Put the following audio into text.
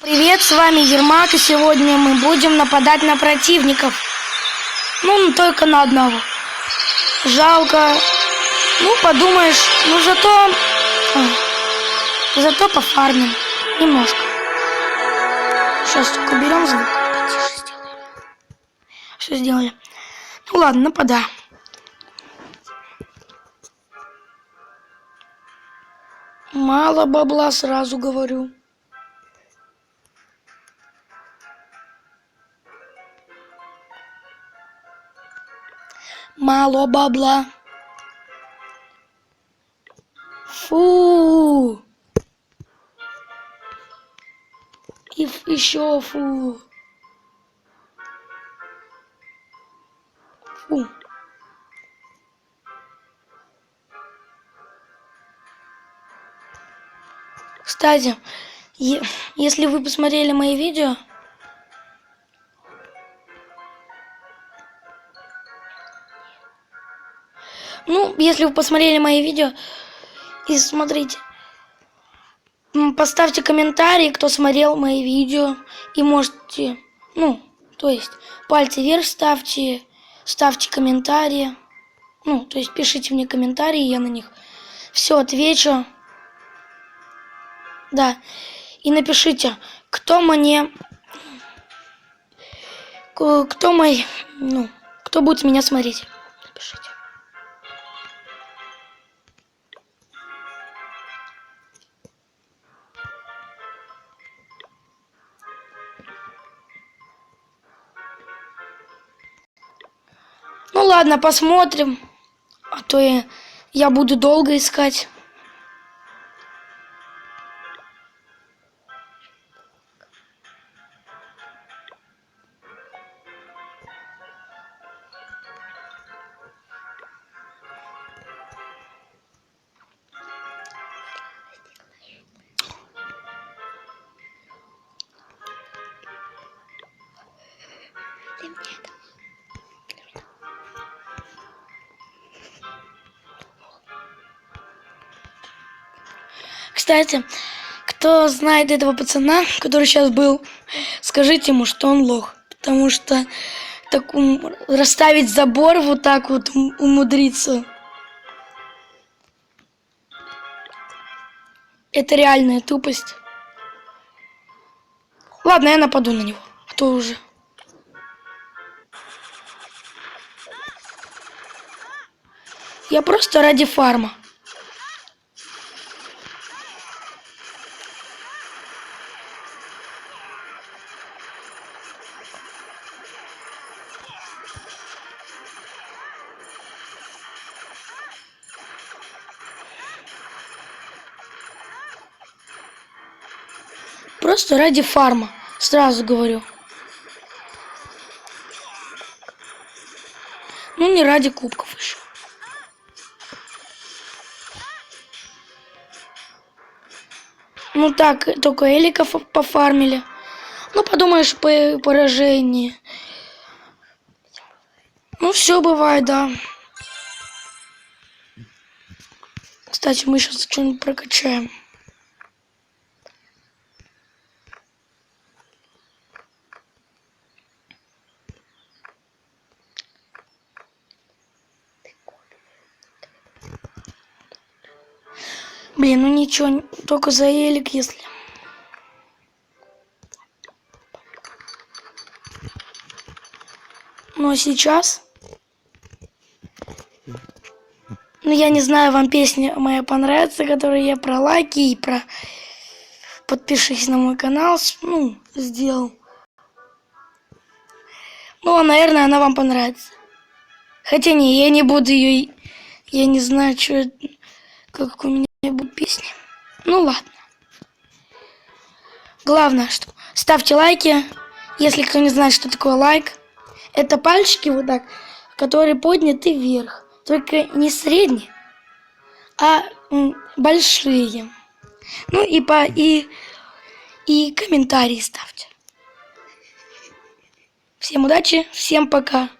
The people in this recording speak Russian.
Привет, с вами Ермак, и сегодня мы будем нападать на противников. Ну, только на одного. Жалко. Ну, подумаешь, ну зато... а, Зато пофармим. Немножко. Сейчас только уберем звук. Потише сделаем. Все сделали. Ну ладно, нападаем. Мало бабла, сразу говорю. Мало бабла. Фу. И еще фу. Фу. Кстати, если вы посмотрели мои видео, ну, если вы посмотрели мои видео и смотрите, поставьте комментарий, кто смотрел мои видео, и можете, ну, то есть пальцы вверх ставьте, ставьте комментарии, ну, то есть пишите мне комментарии, я на них все отвечу. Да. И напишите, кто мне... Кто мой... Ну, кто будет меня смотреть. Напишите. Ладно, посмотрим. А то я, я буду долго искать. Кстати, кто знает этого пацана, который сейчас был, скажите ему, что он лох. Потому что так ум- расставить забор вот так вот ум- умудриться. Это реальная тупость. Ладно, я нападу на него. А то уже. Я просто ради фарма. Просто ради фарма. Сразу говорю. Ну, не ради кубков еще. Ну так, только эликов пофармили. Ну, подумаешь, по поражение. Ну, все бывает, да. Кстати, мы сейчас что-нибудь прокачаем. Блин, ну ничего, только за элик, если... Но сейчас... Ну, я не знаю, вам песня моя понравится, которую я про лайки и про... Подпишись на мой канал, ну, сделал. Ну, а, наверное, она вам понравится. Хотя не, я не буду ее... Я не знаю, что. Как у меня будут песни. Ну, ладно. Главное, что... Ставьте лайки. Если кто не знает, что такое лайк. Это пальчики вот так, которые подняты вверх. Только не средние, а большие. Ну и по и и комментарии ставьте. Всем удачи, всем пока.